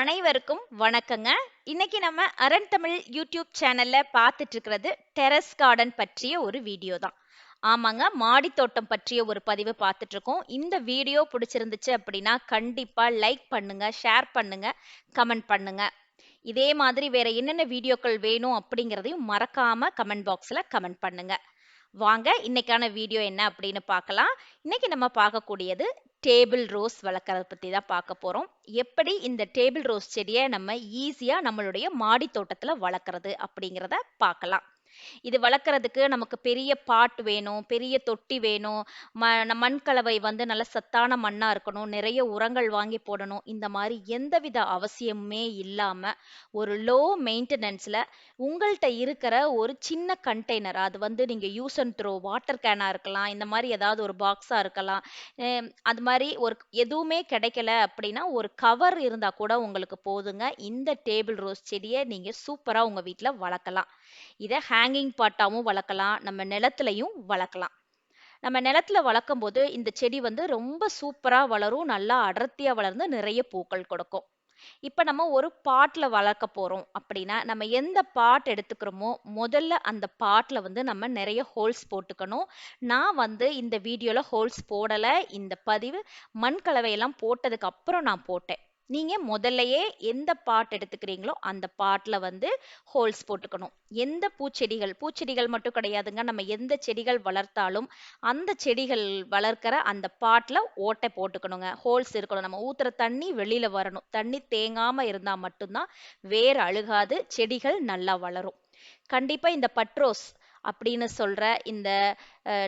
அனைவருக்கும் வணக்கங்க. இன்னைக்கு நம்ம அரண் தமிழ் யூடியூப் சேனல்ல பார்த்துட்டு இருக்கிறது டெரஸ் கார்டன் பற்றிய ஒரு வீடியோ தான். ஆமாங்க மாடி தோட்டம் பற்றிய ஒரு பதிவு பார்த்துட்டு இருக்கோம் இந்த வீடியோ பிடிச்சிருந்துச்சு அப்படின்னா கண்டிப்பா லைக் பண்ணுங்க ஷேர் பண்ணுங்க கமெண்ட் பண்ணுங்க. இதே மாதிரி வேற என்னென்ன வீடியோக்கள் வேணும் அப்படிங்கிறதையும் மறக்காம கமெண்ட் பாக்ஸ்ல கமெண்ட் பண்ணுங்க. வாங்க இன்னைக்கான வீடியோ என்ன அப்படின்னு பார்க்கலாம். இன்னைக்கு நம்ம பார்க்கக்கூடியது டேபிள் ரோஸ் வளர்க்குறத பற்றி தான் பார்க்க போகிறோம் எப்படி இந்த டேபிள் ரோஸ் செடியை நம்ம ஈஸியாக நம்மளுடைய மாடி தோட்டத்தில் வளர்க்குறது அப்படிங்கிறத பார்க்கலாம். இது வளர்க்குறதுக்கு நமக்கு பெரிய பாட் வேணும் பெரிய தொட்டி வேணும். ம மண் கலவை வந்து நல்ல சத்தான மண்ணாக இருக்கணும். நிறைய உரங்கள் வாங்கி போடணும். இந்த மாதிரி எந்தவித அவசியமுமே இல்லாமல் ஒரு லோ மெயின்டெனன்ஸில் உங்கள்கிட்ட இருக்கிற ஒரு சின்ன கண்டெய்னர் அது வந்து நீங்கள் யூஸ் அண்ட் த்ரோ வாட்டர் கேனாக இருக்கலாம். இந்த மாதிரி ஏதாவது ஒரு பாக்ஸாக இருக்கலாம். அது மாதிரி ஒரு எதுவுமே கிடைக்கல அப்படின்னா ஒரு கவர் இருந்தால் கூட உங்களுக்கு போதுங்க. இந்த டேபிள் ரோஸ் செடியை நீங்கள் சூப்பராக உங்கள் வீட்டில் வளர்க்கலாம். இதை ஹேங்கிங் பாட்டாகவும் வளர்க்கலாம் நம்ம நிலத்துலையும் வளர்க்கலாம். நம்ம நிலத்துல வளர்க்கும் போது இந்த செடி வந்து ரொம்ப சூப்பராக வளரும் நல்லா அடர்த்தியாக வளர்ந்து நிறைய பூக்கள் கொடுக்கும். இப்போ நம்ம ஒரு பாட்டில் வளர்க்க போகிறோம் அப்படின்னா நம்ம எந்த பாட் எடுத்துக்கிறோமோ முதல்ல அந்த பாட்டில் வந்து நம்ம நிறைய ஹோல்ஸ் போட்டுக்கணும். நான் வந்து இந்த வீடியோவில் ஹோல்ஸ் போடலை இந்த பதிவு மண் கலவையெல்லாம் போட்டதுக்கு அப்புறம் நான் போட்டேன். நீங்கள் முதல்லையே எந்த பாட் எடுத்துக்கிறீங்களோ அந்த பாட்டில் வந்து ஹோல்ஸ் போட்டுக்கணும். எந்த பூச்செடிகள் பூச்செடிகள் மட்டும் கிடையாதுங்க. நம்ம எந்த செடிகள் வளர்த்தாலும் அந்த செடிகள் வளர்க்கிற அந்த பாட்டில் ஓட்டை போட்டுக்கணுங்க. ஹோல்ஸ் இருக்கணும். நம்ம ஊற்றுற தண்ணி வெளியில் வரணும். தண்ணி தேங்காமல் இருந்தால் மட்டும்தான் வேர் அழுகாது செடிகள் நல்லா வளரும். கண்டிப்பாக இந்த பட்ரோஸ் அப்படின்னு சொல்கிற இந்த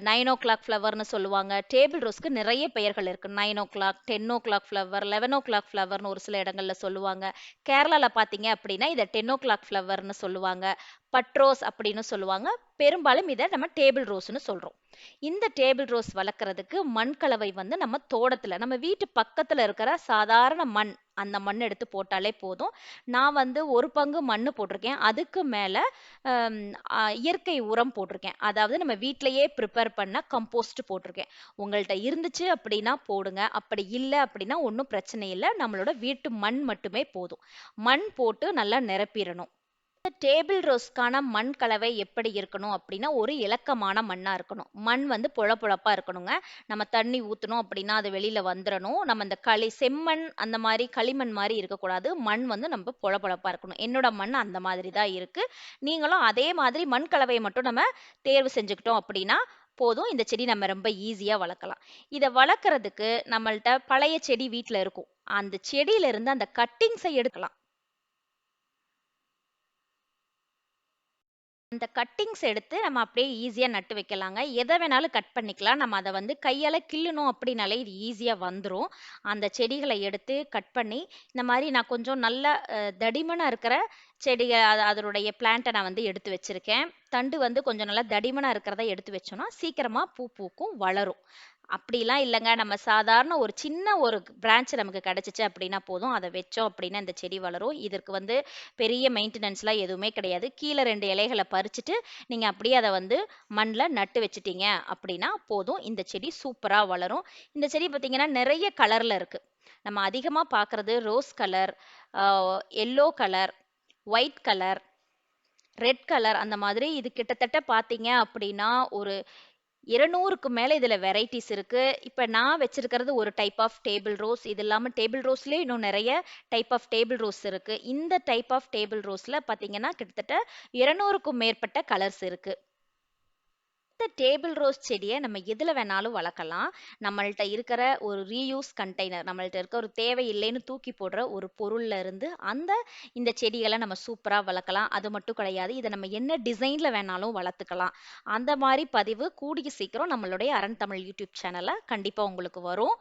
நைன் ஓ கிளாக் ஃப்ளவர்னு சொல்லுவாங்க. டேபிள் ரோஸ்க்கு நிறைய பெயர்கள் இருக்குது nine o'clock ten o'clock flower eleven o'clock ஃப்ளவர்னு ஒரு சில இடங்களில் சொல்லுவாங்க. கேரளாவில் பார்த்தீங்க அப்படின்னா இதை டென் ஓ கிளாக் ஃப்ளவர்னு சொல்லுவாங்க. பட்ரோஸ் அப்படின்னு சொல்லுவாங்க. பெரும்பாலும் இதை நம்ம டேபிள் ரோஸ்னு சொல்கிறோம் இந்த டேபிள் ரோஸ் வளர்க்குறதுக்கு மண் கலவை வந்து நம்ம தோட்டத்தில் நம்ம வீட்டு பக்கத்தில் இருக்கிற சாதாரண மண் அந்த மண் எடுத்து போட்டாலே போதும். நான் வந்து ஒரு பங்கு மண் போட்டிருக்கேன். அதுக்கு மேலே இயற்கை உரம் போட்டிருக்கேன். அதாவது நம்ம வீட்டிலையே ப்ரிப்பேர் பண்ண கம்போஸ்ட் போட்டிருக்கேன். உங்கள்கிட்ட இருந்துச்சு அப்படின்னா போடுங்க. அப்படி இல்லை அப்படின்னா ஒன்றும் பிரச்சனை இல்லை. நம்மளோட வீட்டு மண் மட்டுமே போதும். மண் போட்டு நல்லா நிரப்பிடணும். டேபிள் ரோஸ்க்கான மண் கலவை எப்படி இருக்கணும் அப்படின்னா ஒரு இலக்கமான மண்ணாக இருக்கணும். மண் வந்து புழப்புழப்பாக இருக்கணுங்க. நம்ம தண்ணி ஊற்றணும் அப்படின்னா அது வெளியில் வந்துடணும் நம்ம இந்த களி செம்மண் அந்த மாதிரி களிமண் மாதிரி இருக்கக்கூடாது. மண் வந்து நம்ம புழப்புழப்பாக இருக்கணும். என்னோட மண் அந்த மாதிரி தான் இருக்குது நீங்களும் அதே மாதிரி மண் கலவையை மட்டும் நம்ம தேர்வு செஞ்சுக்கிட்டோம் அப்படின்னா போதும். இந்த செடி நம்ம ரொம்ப ஈஸியாக வளர்க்கலாம். இதை வளர்க்குறதுக்கு நம்மள்ட்ட பழைய செடி வீட்டில் இருக்கும். அந்த செடியிலிருந்து அந்த கட்டிங்ஸை எடுக்கலாம். அந்த கட்டிங்ஸ் எடுத்து நம்ம அப்படியே ஈஸியாக நட்டு வைக்கலாங்க. எதை வேணாலும் கட் பண்ணிக்கலாம். நம்ம அதை வந்து கையால் கிள்ளணும் அப்படின்னாலே இது ஈஸியாக வந்துடும் அந்த செடிகளை எடுத்து கட் பண்ணி இந்த மாதிரி நான் கொஞ்சம் நல்ல தடிமனாக இருக்கிற செடிகள் அது அதனுடைய பிளான்ட்டை நான் வந்து எடுத்து வச்சுருக்கேன். தண்டு வந்து கொஞ்சம் நல்லா தடிமனாக இருக்கிறத எடுத்து வச்சோன்னா சீக்கிரமாக பூ பூக்கும் வளரும். அப்படிலாம் இல்லைங்க. நம்ம சாதாரண ஒரு சின்ன ஒரு பிரான்ச் நமக்கு கிடச்சிச்சு அப்படின்னா போதும். அதை வச்சோம் அப்படின்னா இந்த செடி வளரும். இதற்கு வந்து பெரிய மெயின்டெனன்ஸ்லாம் எதுவுமே கிடையாது. கீழே ரெண்டு இலைகளை பறிச்சுட்டு நீங்கள் அப்படியே அதை வந்து மண்ணில் நட்டு வச்சுட்டீங்க அப்படின்னா போதும். இந்த செடி சூப்பராக வளரும். இந்த செடி பார்த்திங்கன்னா நிறைய கலரில் இருக்குது நம்ம அதிகமாக பார்க்குறது rose colour yellow colour white colour red colour அந்த மாதிரி இது கிட்டத்தட்ட பார்த்தீங்க அப்படின்னா ஒரு இருநூறுக்கு மேலே இதில் வெரைட்டிஸ் இருக்குது இப்போ நான் வச்சுருக்கிறது ஒரு டைப் ஆஃப் டேபிள் ரோஸ் இது இல்லாமல் டேபிள் ரோஸ்லேயே இன்னும் நிறைய டைப் ஆஃப் டேபிள் ரோஸ் இருக்குது இந்த டைப் ஆஃப் டேபிள் ரோஸில் பார்த்தீங்கன்னா கிட்டத்தட்ட இருநூறுக்கும் மேற்பட்ட கலர்ஸ் இருக்குது இந்த டேபிள் ரோஸ் செடியை நம்ம எதில் வேணாலும் வளர்க்கலாம். நம்மள்ட்ட இருக்கிற ஒரு ரீயூஸ் கண்டெய்னர் நம்மள்ட்ட இருக்க ஒரு தேவையில்லைன்னு தூக்கி போடுற ஒரு பொருள்ல இருந்து அந்த இந்த செடிகளை நம்ம சூப்பராக வளர்க்கலாம். அது மட்டும் கிடையாது இதை நம்ம என்ன டிசைனில் வேணாலும் வளர்த்துக்கலாம். அந்த மாதிரி பதிவு கூடிய சீக்கிரம் நம்மளுடைய அரண் தமிழ் யூடியூப் சேனலில் கண்டிப்பாக உங்களுக்கு வரும்.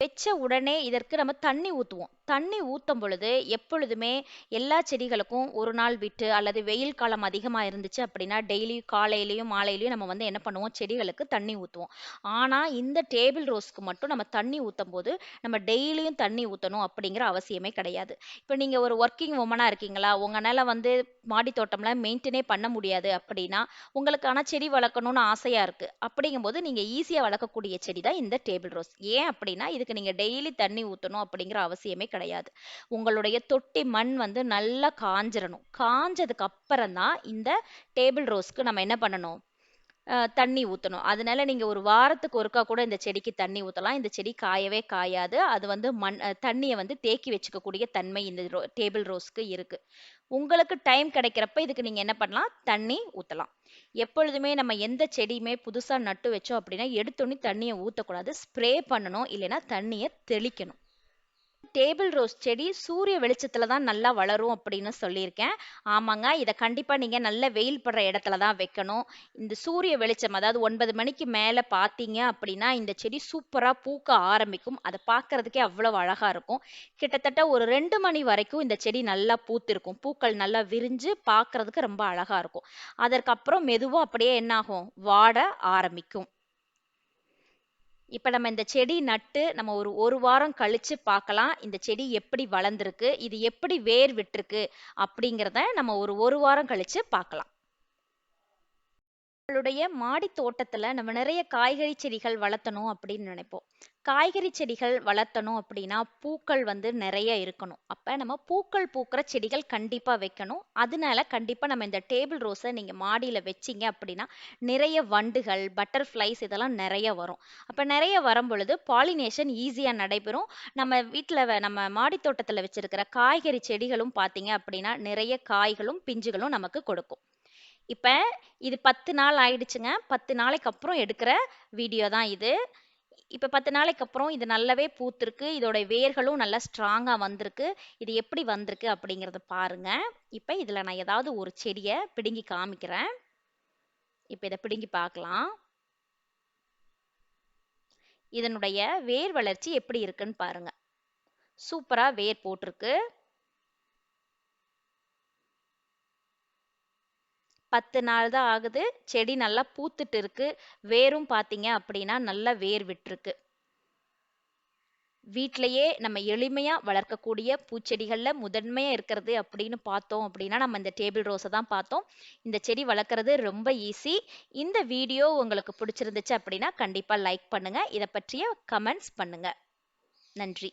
வச்ச உடனே இதற்கு நம்ம தண்ணி ஊற்றுவோம் தண்ணி ஊற்றும் பொழுது எப்பொழுதுமே எல்லா செடிகளுக்கும் ஒரு நாள் விட்டு அல்லது வெயில் காலம் அதிகமாக இருந்துச்சு அப்படின்னா டெய்லி காலையிலையும் மாலையிலையும் நம்ம வந்து என்ன பண்ணுவோம்? செடிகளுக்கு தண்ணி ஊற்றுவோம் ஆனால் இந்த டேபிள் ரோஸ்க்கு மட்டும் நம்ம தண்ணி ஊற்றும் போது நம்ம டெய்லியும் தண்ணி ஊற்றணும் அப்படிங்கிற அவசியமே கிடையாது. இப்போ நீங்கள் ஒரு ஒர்க்கிங் உமனாக இருக்கீங்களா? உங்களால் வந்து மாடி தோட்டம்லாம் மெயின்டைனே பண்ண முடியாது அப்படின்னா உங்களுக்கான செடி வளர்க்கணும்னு ஆசையாக இருக்குது அப்படிங்கும்போது நீங்கள் ஈஸியாக வளர்க்கக்கூடிய செடி தான் இந்த டேபிள் ரோஸ் ஏன் அப்படின்னா இதுக்கு நீங்கள் டெய்லி தண்ணி ஊற்றணும் அப்படிங்கிற அவசியமே கிடையாது. கிடையாது. உங்களுடைய தொட்டி மண் வந்து நல்லா காஞ்சிடணும் காஞ்சதுக்கு அப்புறம் தான் இந்த டேபிள் ரோஸ்க்கு நம்ம என்ன பண்ணணும்? தண்ணி ஊற்றணும் அதனால நீங்க ஒரு வாரத்துக்கு ஒருக்கா கூட இந்த செடிக்கு தண்ணி ஊற்றலாம் இந்த செடி காயவே காயாது. அது வந்து மண் தண்ணியை வந்து தேக்கி வச்சுக்கக்கூடிய தன்மை இந்த ரோ டேபிள் ரோஸ்க்கு இருக்கு. உங்களுக்கு டைம் கிடைக்கிறப்ப இதுக்கு நீங்க என்ன பண்ணலாம்? தண்ணி ஊற்றலாம் எப்பொழுதுமே நம்ம எந்த செடியுமே புதுசா நட்டு வச்சோம் அப்படின்னா எடுத்தோன்னே தண்ணியை ஊற்றக்கூடாது ஸ்ப்ரே பண்ணணும். இல்லைன்னா தண்ணியை தெளிக்கணும். டேபிள் ரோஸ் செடி சூரிய வெளிச்சத்தில் தான் நல்லா வளரும் அப்படின்னு சொல்லியிருக்கேன். ஆமாங்க இதை கண்டிப்பாக நீங்கள் நல்ல வெயில் படுற இடத்துல தான் வைக்கணும். இந்த சூரிய வெளிச்சம் அதாவது ஒன்பது மணிக்கு மேலே பார்த்தீங்க அப்படின்னா இந்த செடி சூப்பராக பூக்க ஆரம்பிக்கும். அதை பார்க்கறதுக்கே அவ்வளோ அழகாக இருக்கும். கிட்டத்தட்ட ஒரு ரெண்டு மணி வரைக்கும் இந்த செடி நல்லா பூத்திருக்கும். பூக்கள் நல்லா விரிஞ்சு பார்க்கறதுக்கு ரொம்ப அழகாக இருக்கும். அதற்கப்புறம் மெதுவாக அப்படியே என்ன ஆகும் வாட ஆரம்பிக்கும். இப்ப நம்ம இந்த செடி நட்டு நம்ம ஒரு ஒரு வாரம் கழிச்சு பார்க்கலாம் இந்த செடி எப்படி வளர்ந்துருக்கு இது எப்படி வேர் விட்டுருக்கு அப்படிங்கிறத நம்ம ஒரு ஒரு வாரம் கழிச்சு பார்க்கலாம் நம்மளுடைய மாடி தோட்டத்துல நம்ம நிறைய காய்கறி செடிகள் வளர்த்தணும் அப்படின்னு நினைப்போம். காய்கறி செடிகள் வளர்த்தணும் அப்படின்னா பூக்கள் வந்து நிறைய இருக்கணும். அப்ப நம்ம பூக்கள் பூக்கிற செடிகள் கண்டிப்பா வைக்கணும். அதனால கண்டிப்பா நம்ம இந்த டேபிள் ரோஸை நீங்க மாடியில வச்சீங்க அப்படின்னா நிறைய வண்டுகள் பட்டர்ஃப்ளைஸ் இதெல்லாம் நிறைய வரும். அப்ப நிறைய வரும் பொழுது பாலினேஷன் ஈஸியா நடைபெறும். நம்ம வீட்டில் வ- நம்ம மாடி தோட்டத்துல வச்சிருக்கிற காய்கறி செடிகளும் பார்த்தீங்க அப்படின்னா நிறைய காய்களும் பிஞ்சுகளும் நமக்கு கொடுக்கும். இப்போ இது பத்து நாள் ஆயிடுச்சுங்க. பத்து நாளைக்கு அப்புறம் எடுக்கிற வீடியோ தான் இது. இப்போ பத்து நாளைக்கு அப்புறம் இது நல்லாவே பூத்திருக்கு. இதோட வேர்களும் நல்லா ஸ்ட்ராங்காக வந்திருக்கு. இது எப்படி வந்திருக்கு அப்படிங்கிறத பாருங்க. இப்போ இதில் நான் ஏதாவது ஒரு செடியை பிடுங்கி காமிக்கிறேன். இப்போ இதை பிடுங்கி பார்க்கலாம். இதனுடைய வேர் வளர்ச்சி எப்படி இருக்குன்னு பாருங்க. சூப்பராக வேர் போட்டிருக்கு. பத்து நாள் தான் ஆகுது. செடி நல்லா பூத்துட்டு இருக்கு வேரும் பார்த்தீங்க அப்படின்னா நல்லா வேர் விட்டுருக்கு. வீட்டிலையே நம்ம எளிமையாக வளர்க்கக்கூடிய பூச்செடிகளில் முதன்மையாக இருக்கிறது அப்படின்னு பார்த்தோம் அப்படின்னா நம்ம இந்த டேபிள் ரோஸை தான் பார்த்தோம். இந்த செடி வளர்க்குறது ரொம்ப ஈஸி. இந்த வீடியோ உங்களுக்கு பிடிச்சிருந்துச்சு அப்படின்னா கண்டிப்பாக லைக் பண்ணுங்கள் இதை பற்றிய கமெண்ட்ஸ் பண்ணுங்கள் நன்றி.